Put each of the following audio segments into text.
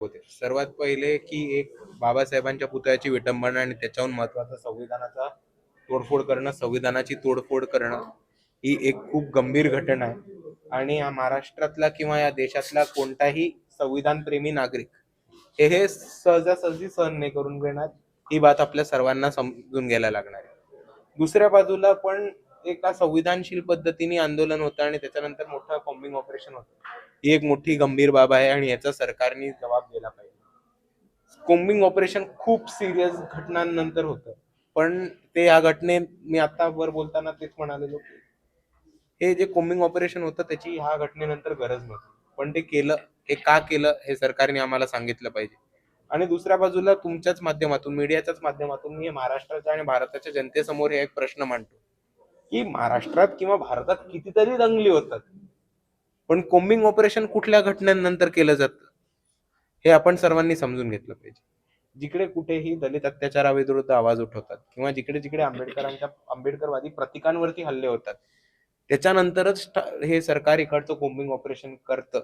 होते. सर्वात पहिले की एक बाबासाहेबांच्या पुतळ्याची विटंबना आणि त्याच्याहून महत्त्वाचा संविधानाचा तोडफोड करणं संविधानाची तोडफोड करणं ही एक खूप गंभीर घटना आहे. आणि या महाराष्ट्रातला किंवा या देशातला कोणताही संविधान प्रेमी नागरिक हे हे सहजासहजी सहन नाही करून घेणार. ही बात आपल्या सर्वांना समजून घ्यायला लागणार आहे. दुसऱ्या बाजूला पण एका संविधानशील पद्धतीने आंदोलन होतं आणि त्याच्यानंतर मोठं कॉम्बिंग ऑपरेशन होतं. ही एक मोठी गंभीर बाब आहे आणि याचा सरकारने जबाब दिला पाहिजे. कोम्बिंग ऑपरेशन खूप सिरियस घटनांनंतर होतं. पण ते या घटने मी आता वर बोलताना तेच म्हणालेलो की हे जे कोम्बिंग ऑपरेशन होतं त्याची ह्या घटनेनंतर गरज नव्हती. पण ते केलं. हे का केलं हे सरकारने आम्हाला सांगितलं पाहिजे. आणि दुसऱ्या बाजूला तुमच्याच माध्यमातून मीडियाच्याच माध्यमातून मी महाराष्ट्राच्या आणि भारताच्या जनतेसमोर हे एक प्रश्न मांडतो. की महाराष्ट्रात किंवा भारतात कितीतरी दंगली होतात. पण कोम्बिंग ऑपरेशन कुठल्या घटनांनंतर केलं जातं? हे आपण सर्वांनी समजून घेतलं पाहिजे. जिकडे कुठेही दलित अत्याचाराविरुद्ध आवाज उठवतात किंवा जिकडे जिकडे आंबेडकरांच्या आंबेडकरवादी प्रतीकांवरती हल्ले होतात त्याच्यानंतरच हे सरकार इकडचं कोम्बिंग ऑपरेशन करतं.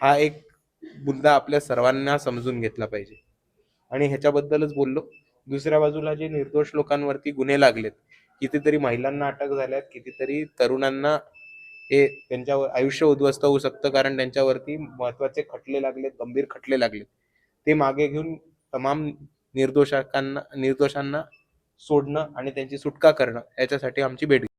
हा एक मुद्दा आपल्या सर्वांना समजून घेतला पाहिजे. आणि ह्याच्याबद्दलच बोललो. दुसऱ्या बाजूला जे निर्दोष लोकांवरती गुन्हे लागलेत कितीतरी महिलांना अटक झाल्यात कितीतरी तरुणांना हे त्यांच्यावर आयुष्य उद्ध्वस्त होऊ शकतं कारण त्यांच्यावरती महत्त्वाचे खटले लागलेत गंभीर खटले लागलेत. ते मागे घेऊन तमाम निर्दोषकांना निर्दोषांना सोडणं आणि त्यांची सुटका करणं याच्यासाठी आमची भेट